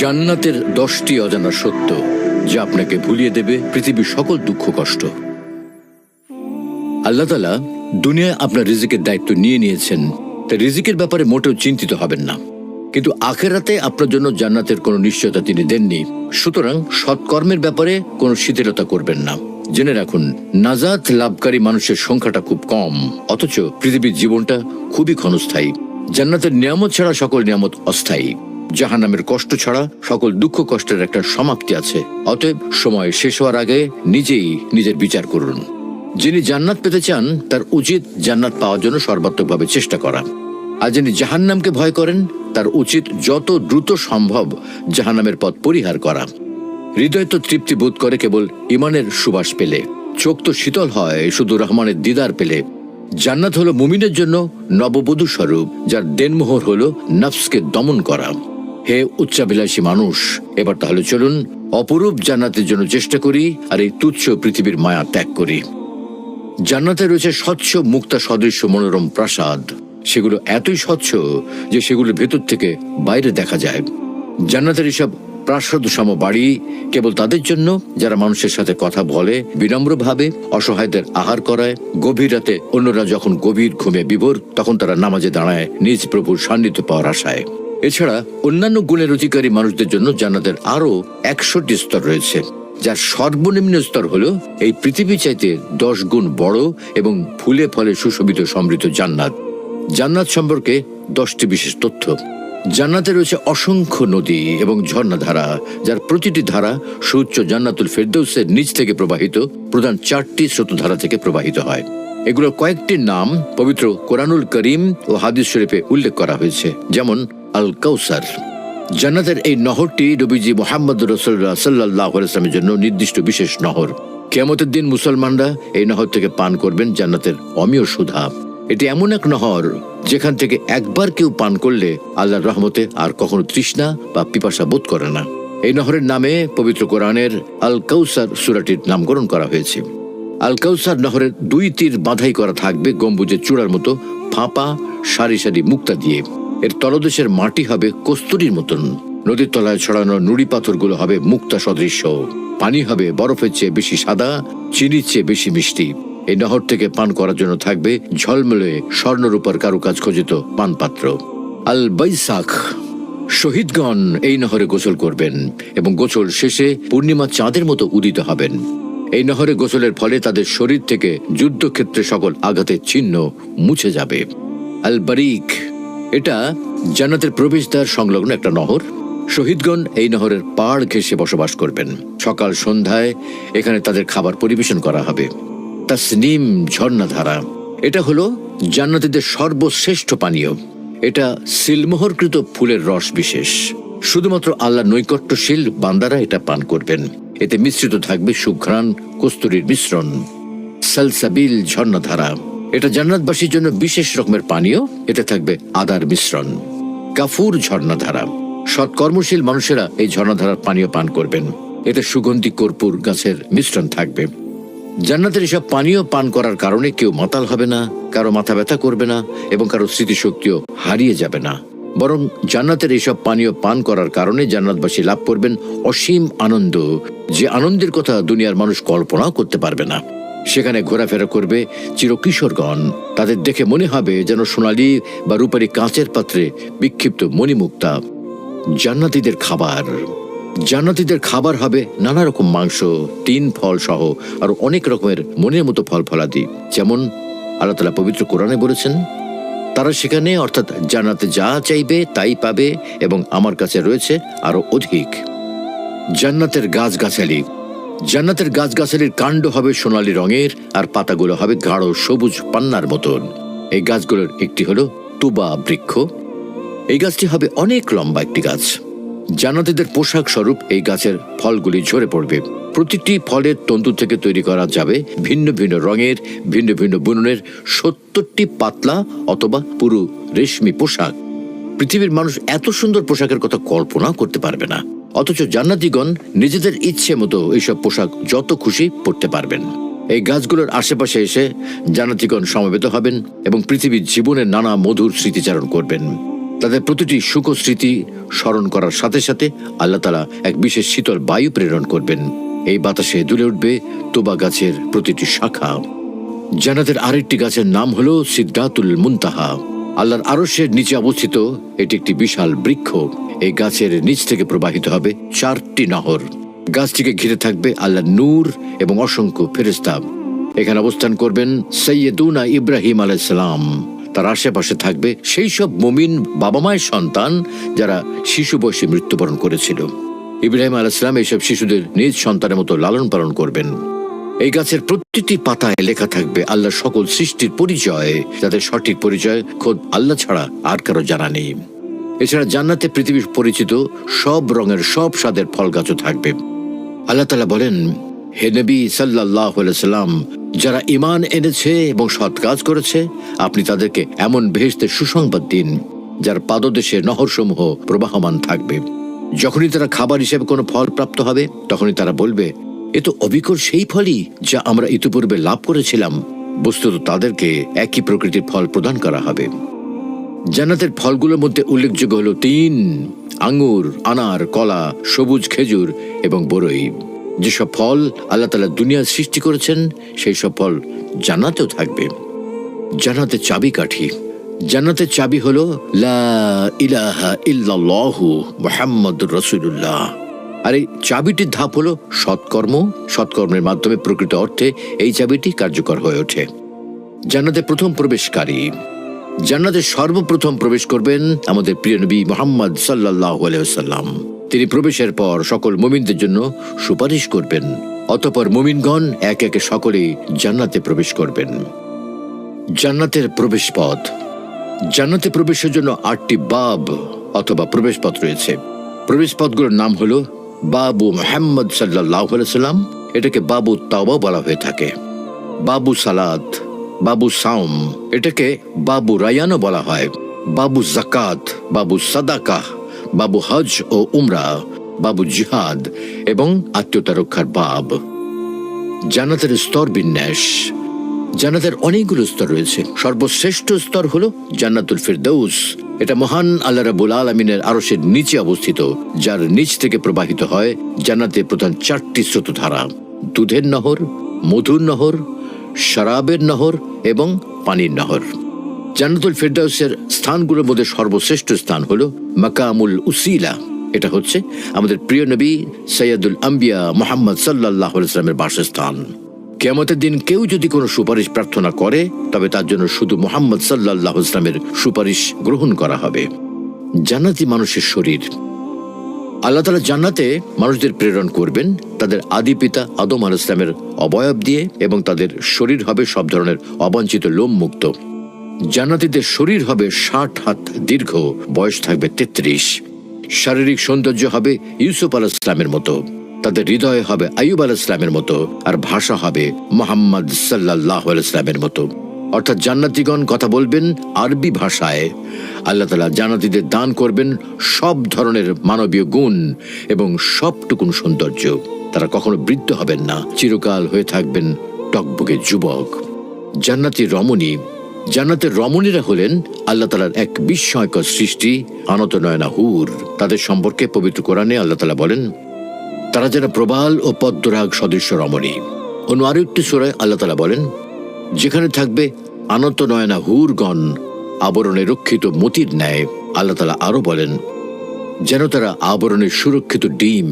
জান্নাতের দশটি অজানা সত্য যা আপনাকে ভুলিয়ে দেবে পৃথিবীর সকল দুঃখ, কষ্ট। আল্লাহ তালা দুনিয়ায় আপনার রিজিকের দায়িত্ব নিয়ে নিয়েছেন। তাই রিজিকের ব্যাপারে মোটেও চিন্তিত হবেন না। কিন্তু আখেরাতে আপনার জন্য জান্নাতের কোনো নিশ্চয়তা তিনি দেননি। সুতরাং সৎকর্মের ব্যাপারে কোনো শিথিলতা করবেন না। জেনে রাখুন, নাজাত লাভকারী মানুষের সংখ্যাটা খুব কম। অথচ পৃথিবীর জীবনটা খুবই ক্ষণস্থায়ী। জান্নাতের নিয়ামত ছাড়া সকল নিয়ামত অস্থায়ী। জাহান্নামের কষ্ট ছাড়া সকল দুঃখ কষ্টের একটা সমাপ্তি আছে। অতএব সময় শেষ হওয়ার আগে নিজেই নিজের বিচার করুন। যিনি জান্নাত পেতে চান, তার উচিত জান্নাত পাওয়ার জন্য সর্বাত্মকভাবে চেষ্টা করা। আর যিনি জাহান্নামকে ভয় করেন, তার উচিত যত দ্রুত সম্ভব জাহান্নামের পথ পরিহার করা। হৃদয় তো তৃপ্তি বোধ করে কেবল ইমানের সুবাস পেলে। চোখ তো শীতল হয় শুধু রহমানের দিদার পেলে। জান্নাত হলো মুমিনের জন্য নববধূ স্বরূপ, যার দেনমোহর হলো নফসকে দমন করা। হে উচ্চাবিলাসী মানুষ, এবার তাহলে চলুন অপরূপ জান্নাতের জন্য চেষ্টা করি আর এই তুচ্ছ পৃথিবীর মায়া ত্যাগ করি। জান্নাতে রয়েছে স্বচ্ছ মুক্তা সদৃশ্য মনোরম প্রাসাদ। সেগুলো এতই স্বচ্ছ যে সেগুলোর ভেতর থেকে বাইরে দেখা যায়। জান্নাতের এসব প্রাসাদ সম বাড়ি কেবল তাদের জন্য, যারা মানুষের সাথে কথা বলে, বিনম্রভাবে অসহায়দের আহার করায়, গভীর রাতে অন্যরা যখন গভীর ঘুমে বিভোর, তখন তারা নামাজে দাঁড়ায়, নিজ প্রভুর সান্নিধ্য পাওয়ার আশায়। এছাড়া অন্যান্য গুণের অধিকারী মানুষদের জন্য জান্নাতের আরও একশোটি স্তর রয়েছে, যার সর্বনিম্ন স্তর হল এই পৃথিবী চাইতে দশ গুণ বড় এবং ফুলে ফলে সুশোভিত সমৃদ্ধ জান্নাত। জান্নাত সম্পর্কে দশটি বিশেষ তথ্য। জান্নাতে রয়েছে অসংখ্য নদী এবং ঝর্ণাধারা যার প্রতিটি ধারা সুউচ্চ জান্নাতুল ফেরদৌসের নিচ থেকে প্রবাহিত, প্রধান চারটি স্রোতধারা থেকে প্রবাহিত হয়। এগুলোর কয়েকটির নাম পবিত্র কোরআনুল করিম ও হাদিস শরীফে উল্লেখ করা হয়েছে, যেমন আল কাউসার জান্নাতের এই নহরটি নবীজি মোহাম্মদ রসুল্লাহ সাল্লাহ ইসলামের জন্য নির্দিষ্ট বিশেষ নহর। কেমতের দিন মুসলমানরা এই নহর থেকে পান করবেন জান্নাতের অমীয় সুধা। এটি এমন এক নহর যেখান থেকে একবার কেউ পান করলে আল্লাহর রহমতে আর কখনো তৃষ্ণা বা পিপাসা বোধ করে না। এই নহরের নামে পবিত্র কোরআনের আল কাউসার সুরাটির নামকরণ করা হয়েছে। আল কাউসার নহরের দুই তীর বাঁধাই করা থাকবে গম্বুজের চূড়ার মতো ফাঁপা, সারি সারি মুক্তা দিয়ে। এর তলদেশের মাটি হবে কস্তুরীর মতন। নদীর তলায় ছড়ানো নুড়ি পাথরগুলো হবে মুক্তা সদৃশ্য। পানি হবে বরফের চেয়ে বেশি সাদা, চিনির চেয়ে বেশি মিষ্টি। এই নহর থেকে পান করার জন্য থাকবে ঝলমলে স্বর্ণরূপার কারুকাজ খোঁজিত পানপাত্র। আল বৈশাখ। শহীদগণ এই নহরে গোসল করবেন এবং গোসল শেষে পূর্ণিমা চাঁদের মতো উদিত হবেন। এই নহরে গোসলের ফলে তাদের শরীর থেকে যুদ্ধক্ষেত্রে সকল আঘাতের চিহ্ন মুছে যাবে। আল বারিক। এটা জান্নাতের প্রবেশদ্বার সংলগ্ন একটা নহর। শহীদগণ এই নহরের পাড় ঘেঁষে বসবাস করবেন। সকাল সন্ধ্যায় এখানে তাদের খাবার পরিবেশন করা হবে। তাসনিম ঝর্ণাধারা। এটা হলো জান্নাতীদের সর্বশ্রেষ্ঠ পানীয়। এটা সিলমোহরকৃত ফুলের রস বিশেষ। শুধুমাত্র আল্লাহ নৈকট্যশীল বান্দারা এটা পান করবেন। এতে মিশ্রিত থাকবে সুঘ্রাণ, কস্তুরীর মিশ্রণ। সালসাবিল ঝর্ণাধারা। এটা জান্নাতবাসীর জন্য বিশেষ রকমের পানীয়, এতে থাকবে আদার মিশ্রণ। কাফুর ঝর্ণাধারা। সৎকর্মশীল মানুষেরা এই ঝর্ণাধারার পানীয় পান করবেন। এতে সুগন্ধি, কর্পূর, গাছের মিশ্রণ থাকবে। জান্নাতের এসব পানীয় পান করার কারণে কেউ মাতাল হবে না, কারও মাথা ব্যথা করবে না, এবং কারও স্মৃতিশক্তিও হারিয়ে যাবে না। বরং জান্নাতের এইসব পানীয় পান করার কারণে জান্নাতবাসী লাভ করবেন অসীম আনন্দ, যে আনন্দের কথা দুনিয়ার মানুষ কল্পনাও করতে পারবে না। সেখানে ঘোরাফেরা করবে চিরকিশোরগণ। তাদের দেখে মনে হবে যেন সোনালি বা রূপারি কাঁচের পাত্রে বিক্ষিপ্ত মণিমুক্তা। জান্নাতীদের খাবার। জান্নাতীদের খাবার হবে নানা রকম মাংস, তিন ফল সহ আর অনেক রকমের মনের মতো ফল ফলাদি। যেমন আল্লাহ তালা পবিত্র কোরআনে বলেছেন, তারা সেখানে অর্থাৎ জান্নাতে যা চাইবে তাই পাবে এবং আমার কাছে রয়েছে আরও অধিক। জান্নাতের গাছগাছালি জান্নাতের গাছগাছালির কাণ্ড হবে সোনালী রঙের আর পাতাগুলো হবে গাঢ় সবুজ পান্নার মতন। এই গাছগুলোর একটি হলো তুবা বৃক্ষ। এই গাছটি হবে অনেক লম্বা একটি গাছ। জান্নাতীদের পোশাক স্বরূপ এই গাছের ফলগুলি ঝরে পড়বে। প্রতিটি ফলের তন্তু থেকে তৈরি করা যাবে ভিন্ন ভিন্ন রঙের, ভিন্ন ভিন্ন বুননের সত্তরটি পাতলা অথবা পুরো রেশমি পোশাক। পৃথিবীর মানুষ এত সুন্দর পোশাকের কথা কল্পনা করতে পারবে না। অথচ জান্নাতিগণ নিজেদের ইচ্ছে মতো এইসব পোশাক যত খুশি পরতে পারবেন। এই গাছগুলোর আশেপাশে এসে জান্নাতিগণ সমবেত হবেন এবং পৃথিবীর জীবনের নানা মধুর স্মৃতিচারণ করবেন। তাদের প্রতিটি সুখ স্মৃতি স্মরণ করার সাথে সাথে আল্লাহ তালা এক বিশেষ শীতল বায়ু প্রেরণ করবেন। এই বাতাসে দুলে উঠবে তোবা গাছের প্রতিটি শাখা। জান্নাতের আরেকটি গাছের নাম হল সিদ্ধাতুল মুনতাহা। আল্লাহর আরশের নিচে অবস্থিত এটি একটি বিশাল বৃক্ষ। এই গাছের নিচ থেকে প্রবাহিত হবে চারটি নহর। গাছটিকে ঘিরে থাকবে আল্লাহ নূর এবং অসংখ্য ফেরেস্তা এখানে অবস্থান করবেন সৈয়দুনা ইব্রাহিম আলাইসালাম তার আশেপাশে থাকবে সেই সব মুমিন বাবা মায়ের সন্তান যারা শিশু বয়সে মৃত্যুবরণ করেছিল। ইব্রাহিম আলাইসালাম এইসব শিশুদের নিজ সন্তানের মতো লালন পালন করবেন। এই গাছের প্রতিটি পাতায় লেখা থাকবে আল্লাহ সকল সৃষ্টির পরিচয়। যাদের সঠিক পরিচয় খোদ আল্লাহ ছাড়া আর কারও জানা নেই। এছাড়া জান্নাতে পৃথিবীর পরিচিত সব রঙের সব স্বাদের ফল গাছও থাকবে। আল্লাহ তালা বলেন, হে নবী সাল্লাহ সাল্লাম, যারা ইমান এনেছে এবং সৎ কাজ করেছে, আপনি তাদেরকে এমন ভেস্তের সুসংবাদ দিন, যার পাদদেশে নহরসমূহ প্রবাহমান থাকবে। যখনই তারা খাবার হিসেবে কোনো ফল প্রাপ্ত হবে, তখনই তারা বলবে এ তো অবিকল সেই ফলই যা আমরা ইতিপূর্বে লাভ করেছিলাম। বস্তুত তাদেরকে একই প্রকৃতির ফল প্রদান করা হবে। জান্নাতের ফলগুলোর মধ্যে উল্লেখযোগ্য হল তিন আঙুর আনার, কলা, সবুজ খেজুর এবং বরই। যেসব ফল আল্লাহ তালা দুনিয়া সৃষ্টি করেছেন, সেই সব ফল জান্নাতেও থাকবে। জান্নাতের চাবি কাঠি। জান্নাতের চাবি হলো লা ইলাহা ইল্লাল্লাহু মুহাম্মাদুর রাসূলুল্লাহ। আর এই চাবিটির ধাপ হলো সৎকর্ম। সৎকর্মের মাধ্যমে প্রকৃত অর্থে এই চাবিটি কার্যকর হয়ে ওঠে। জান্নাতে প্রথম প্রবেশকারী। জান্নাতে সর্বপ্রথম প্রবেশ করবেন আমাদের প্রিয় নবী মোহাম্মদ সাল্লাহ আলাইসাল্লাম তিনি প্রবেশের পর সকল মুমিনদের জন্য সুপারিশ করবেন। অতপর মুমিনগণ এক একে সকলেই জান্নাতে প্রবেশ করবেন। জান্নাতের প্রবেশ পথ। জান্নাতে প্রবেশের জন্য আটটি বাব অথবা প্রবেশপথ রয়েছে। প্রবেশপথগুলোর নাম হলো বাবু মোহাম্মদ সাল্লাহ সাল্লাম এটাকে বাবু তাওবা বলা হয়ে থাকে। বাবু সালাদ বাবু সাউম এটাকে বাবু রায়ানও বলা হয়। বাবু জাকাত বাবু সাদাকাহ বাবু হজ ও উমরা, বাবু জিহাদ এবং আত্মীয়তা রক্ষার বাব। জান্নাতের স্তর বিন্যাস জান্নাতের অনেকগুলো স্তর রয়েছে। সর্বশ্রেষ্ঠ স্তর হলো জান্নাতুল ফিরদৌস। এটা মহান আল্লাহ রাবুল আলমিনের আরসের নিচে অবস্থিত, যার নিচ থেকে প্রবাহিত হয় জান্নাতে প্রধান চারটি স্রোতধারা। দুধের নহর, মধুর নহর, শরাবের নহর এবং পানির নহর। জান্নাতুল ফেরদাউসের স্থানগুলোর মধ্যে সর্বশ্রেষ্ঠ স্থান হলো মাকামুল উসিলা। এটা হচ্ছে আমাদের প্রিয় নবী সৈয়দুল আম্বিয়া মোহাম্মদ সাল্লাহ ইসলামের বাসস্থান। কেমতের দিন কেউ যদি কোনো সুপারিশ প্রার্থনা করে, তবে তার জন্য শুধু মোহাম্মদ সাল্লাহ ইসলামের সুপারিশ গ্রহণ করা হবে। জান্নাতি মানুষের শরীর। আল্লাহ তালা জান্নাতে মানুষদের প্রেরণ করবেন, তাদের আদি পিতা আদম আল ইসলামের অবয়ব দিয়ে এবং তাদের শরীর হবে সব ধরনের অবাঞ্ছিত লোম মুক্ত জান্নাতিদের শরীর হবে ষাট হাত দীর্ঘ, বয়স থাকবে তেত্রিশ। শারীরিক সৌন্দর্য হবে ইউসুফ আল ইসলামের মতো। তাদের হৃদয় হবে আয়ুব আল ইসলামের মতো আর ভাষা হবে মোহাম্মদ সাল্লাহ ইসলামের মতো। অর্থাৎ জান্নাতিগণ কথা বলবেন আরবি ভাষায়। আল্লাহ তালা জান্নাতিদের দান করবেন সব ধরনের মানবীয় গুণ এবং সবটুকুন সৌন্দর্য। তারা কখনো বৃদ্ধ হবেন না, চিরকাল হয়ে থাকবেন টকবকে যুবক। জান্নাতি রমণী, জান্নাতের রমণীরা হলেন আল্লাহ তালার এক বিস্ময়কর সৃষ্টি, আনত নয়না হুর তাদের সম্পর্কে পবিত্র কোরআনে আল্লাহ তালা বলেন তারা যেন প্রবাল ও পদ্মরাগ সদৃশ্য রমণী। অন্য আরও একটি সুরায় আল্লাহ তালা বলেন, যেখানে থাকবে আনত নয়না হুরগণ, আবরণে রক্ষিত মতির ন্যায়। আল্লাহ তালা আরও বলেন, যেন তারা আবরণে সুরক্ষিত ডিম,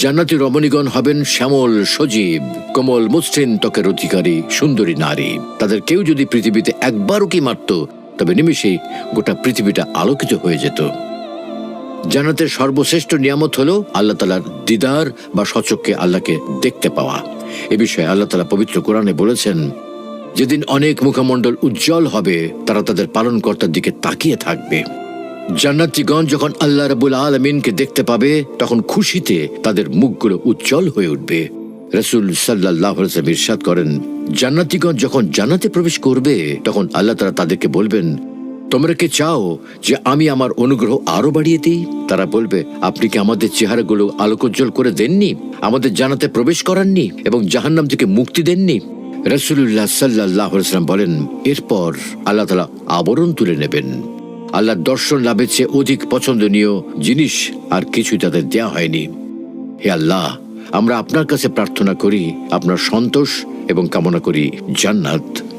জান্নাতি রমণীগণ হবেন শ্যামল, সজীব, কোমল, মসৃণ ত্বকের অধিকারী, সুন্দরী নারী। তাদের কেউ যদি পৃথিবীতে একবারও কি মারত, তবে নিমেষেই গোটা পৃথিবীটা আলোকিত হয়ে যেত। জান্নাতের সর্বশ্রেষ্ঠ নিয়ামত হলো আল্লাহ তালার দিদার বা সচককে আল্লাহকে দেখতে পাওয়া। এ বিষয়ে আল্লাহ তালা পবিত্র কোরআনে বলেছেন, যেদিন অনেক মুখমণ্ডল উজ্জ্বল হবে, তারা তাদের পালনকর্তার দিকে তাকিয়ে থাকবে। জান্নাতিগণ যখন আল্লাহ রাবুল আলমিনকে দেখতে পাবে, তখন খুশিতে তাদের মুখগুলো উজ্জ্বল হয়ে উঠবে। রসুল সাল্লাহ ইরশাদ করেন, জান্নাতিগণ যখন জান্নাতে প্রবেশ করবে, তখন আল্লাহ তারা তাদেরকে বলবেন তোমরা কি চাও যে আমি আমার অনুগ্রহ আরও বাড়িয়ে দিই? তারা বলবে, আপনি কি আমাদের চেহারাগুলো আলোকোজ্জ্বল করে দেননি? আমাদের জানাতে প্রবেশ করাননি এবং জাহান্নাম থেকে মুক্তি দেননি? রসুল্লাহ সাল্লাহ সাল্লাম বলেন, এরপর আল্লাহ তালা আবরণ তুলে নেবেন। আল্লাহর দর্শন লাভের চেয়ে অধিক পছন্দনীয় জিনিস আর কিছুই তাদের দেয়া হয়নি। হে আল্লাহ, আমরা আপনার কাছে প্রার্থনা করি, আপনার সন্তোষ এবং কামনা করি জান্নাত।